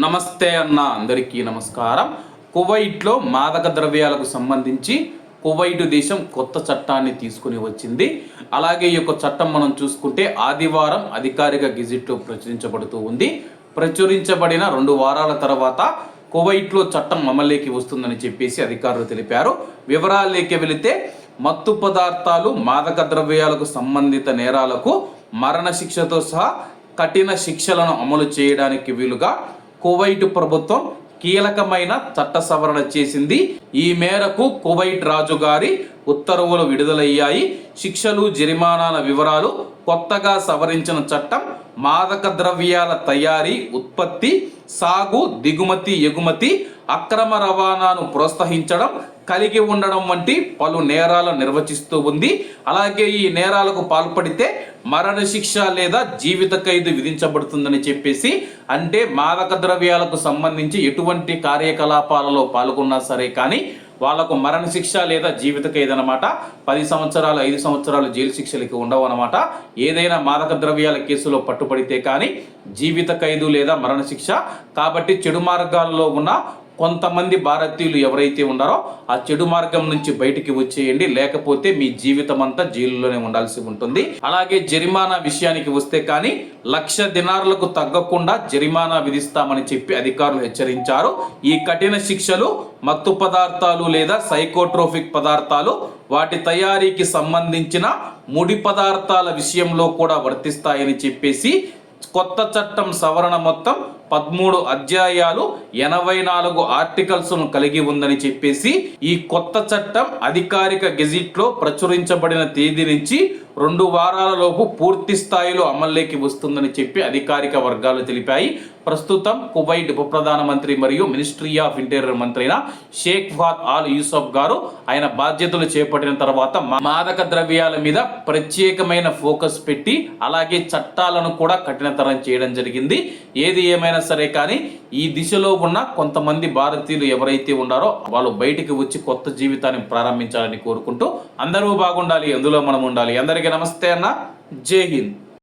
నమస్తే అన్న అందరికీ నమస్కారం. కువైట్లో మాదక ద్రవ్యాలకు సంబంధించి కువైట్ దేశం కొత్త చట్టాన్ని తీసుకుని వచ్చింది. అలాగే ఈ యొక్క చట్టం మనం చూసుకుంటే ఆదివారం అధికారిక గెజిట్లో ప్రచురించబడుతూ ఉంది. ప్రచురించబడిన రెండు వారాల తర్వాత కువైట్లో చట్టం అమల్లోకి వస్తుందని చెప్పేసి అధికారులు తెలిపారు. వివరాల్లోకి వెళితే మత్తు పదార్థాలు మాదక ద్రవ్యాలకు సంబంధిత నేరాలకు మరణ శిక్షతో సహా కఠిన శిక్షలను అమలు చేయడానికి వీలుగా కువైట్ ప్రభుత్వం కీలకమైన చట్ట సవరణ చేసింది. ఈ మేరకు కువైట్ రాజు గారి ఉత్తర్వులు విడుదలయ్యాయి. శిక్షలు జరిమానాల వివరాలు కొత్తగా సవరించిన చట్టం మాదక ద్రవ్యాల తయారీ ఉత్పత్తి సాగు దిగుమతి ఎగుమతి అక్రమ రవాణాను ప్రోత్సహించడం కలిగి ఉండడం వంటి పలు నేరాలను నిర్వచిస్తూ ఉంది. అలాగే ఈ నేరాలకు పాల్పడితే మరణశిక్ష లేదా జీవిత ఖైదు విధించబడుతుందని చెప్పేసి అంటే మాదక ద్రవ్యాలకు సంబంధించి ఎటువంటి కార్యకలాపాలలో పాల్గొన్నా సరే కానీ వాళ్ళకు మరణశిక్ష లేదా జీవిత ఖైదు అనమాట పది సంవత్సరాలు ఐదు సంవత్సరాలు జైలు శిక్షలకి ఉండవు అనమాట ఏదైనా మాదక ద్రవ్యాల కేసులో పట్టుబడితే కానీ జీవిత ఖైదు లేదా మరణశిక్ష కాబట్టి చెడు మార్గాల్లో ఉన్న కొంతమంది భారతీయులు ఎవరైతే ఉన్నారో ఆ చెడు మార్గం నుంచి బయటికి వచ్చేయండి. లేకపోతే మీ జీవితం అంతా జైలులోనే ఉండాల్సి ఉంటుంది. అలాగే జరిమానా విషయానికి వస్తే కానీ లక్ష దినారులకు తగ్గకుండా జరిమానా విధిస్తామని చెప్పి అధికారులు హెచ్చరించారు. ఈ కఠిన శిక్షలు మత్తు పదార్థాలు లేదా సైకోట్రోఫిక్ పదార్థాలు వాటి తయారీకి సంబంధించిన ముడి పదార్థాల విషయంలో కూడా వర్తిస్తాయని చెప్పేసి కొత్త చట్టం సవరణ మొత్తం పదమూడు అధ్యాయాలు ఎనభై నాలుగు ఆర్టికల్స్ను కలిగి ఉందని చెప్పేసి ఈ కొత్త చట్టం అధికారిక గెజిట్లో ప్రచురించబడిన తేదీ నుంచి రెండు వారాలలోపు పూర్తి స్థాయిలో అమల్లోకి వస్తుందని చెప్పి అధికారిక వర్గాలు తెలిపాయి. ప్రస్తుతం కువైట్ ఉప ప్రధానమంత్రి మరియు మినిస్ట్రీ ఆఫ్ ఇంటీరియర్ మంత్రి అయిన షేక్ ఫాద్ ఆల్ యూసఫ్ గారు ఆయన బాధ్యతలు చేపట్టిన తర్వాత మాదక ద్రవ్యాల మీద ప్రత్యేకమైన ఫోకస్ పెట్టి అలాగే చట్టాలను కూడా కఠినతరం చేయడం జరిగింది. ఏది ఏమైనా సరే కానీ ఈ దిశలో ఉన్న కొంతమంది భారతీయులు ఎవరైతే ఉన్నారో వాళ్ళు బయటికి వచ్చి కొత్త జీవితాన్ని ప్రారంభించాలని కోరుకుంటూ అందరూ బాగుండాలి అందులో మనం ఉండాలి. అందరికీ నమస్తే అన్న. జై హింద్.